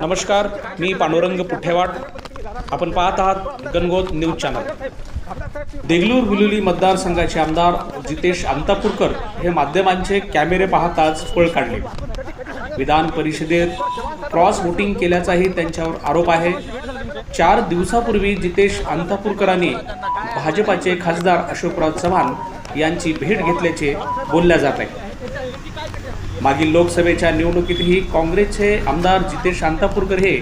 नमस्कार मी पांडुरंग पुठेवाड आपण पाहत आहात गणगोत न्यूज चॅनल. देगलूर हुलुली मतदारसंघाचे आमदार जितेश अंतापूरकर हे माध्यमांचे कॅमेरे पाहताच पळ काढले. विधान परिषदेत क्रॉस वोटिंग केल्याचाही त्यांच्यावर आरोप आहे. चार दिवसापूर्वी जितेश अंतापूरकरांनी भाजपाचे खासदार अशोकराव चव्हाण यांची भेट घेतल्याचे बोलल्या जात आहे. मागील लोकसभेच्या निवडणुकीतही काँग्रेसचे आमदार जितेश शांतापूरकर हे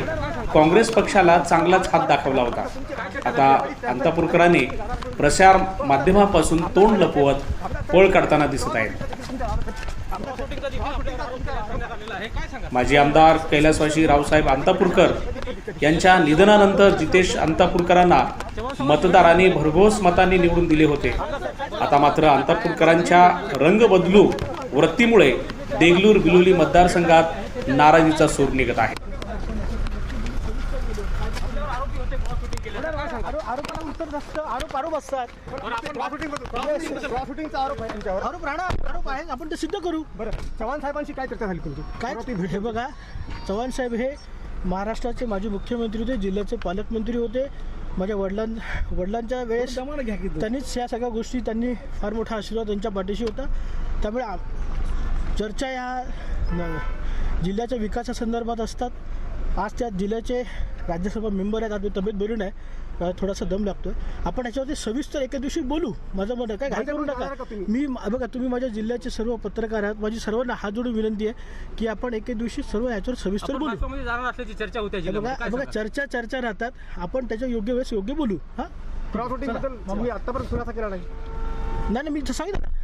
काँग्रेस पक्षाला चांगलाच हात दाखवला होता. आता अंतापूरकरांनी प्रसार माध्यमापासून तोंड लपवत पळ काढताना दिसत आहेत. माजी आमदार कैलासवासी रावसाहेब अंतापूरकर यांच्या निधनानंतर जितेश अंतापूरकरांना मतदारांनी भरघोस मतांनी निवडून दिले होते. आता मात्र अंतापूरकरांच्या रंग बदलू वृत्तीमुळे देगलूर बिलोली मतदारसंघात नाराजीचा सूर निघत आहे. उत्तर आरोप आपण ते सिद्ध करू. बरं चव्हाण साहेबांशी काय चर्चा झाली तुमची काय हे बघा चव्हाण साहेब हे महाराष्ट्राचे माजी मुख्यमंत्री होते जिल्ह्याचे पालकमंत्री होते माझ्या वडिलां वडिलांच्या वेळेस घ्या त्यांनीच या सगळ्या गोष्टी त्यांनी फार मोठा आशीर्वाद त्यांच्या पाठीशी होता. त्यामुळे आ- चर्चा या न- जिल्ह्याच्या विकासासंदर्भात असतात. आज त्या जिल्ह्याचे राज्यसभा मेंबर आहेत. आज मी तब्येत बरी नाही. थोडासा दम लागतोय. आपण याच्यावरती सविस्तर एका दिवशी बोलू. माझं मत आहे काय घाई करू नका? मी बघा तुम्ही माझ्या जिल्ह्याचे सर्व पत्रकार आहात. माझी सर्वांना हात जोडून विनंती आहे की आपण एके दिवशी सर्व याच्यावर सविस्तर बोलू. असल्याची चर्चा होती हे बघा बघा चर्चा चर्चा राहतात. आपण त्याच्या योग्य वेळेस योग्य बोलू. हा? आतापर्यंत खुलासा केला नाही. नाही मी सांगितलं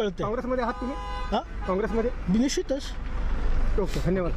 आहात- काँग्रेसमध्ये आहात तुम्ही? हा? काँग्रेसमध्ये? निश्चितच. ओके धन्यवाद.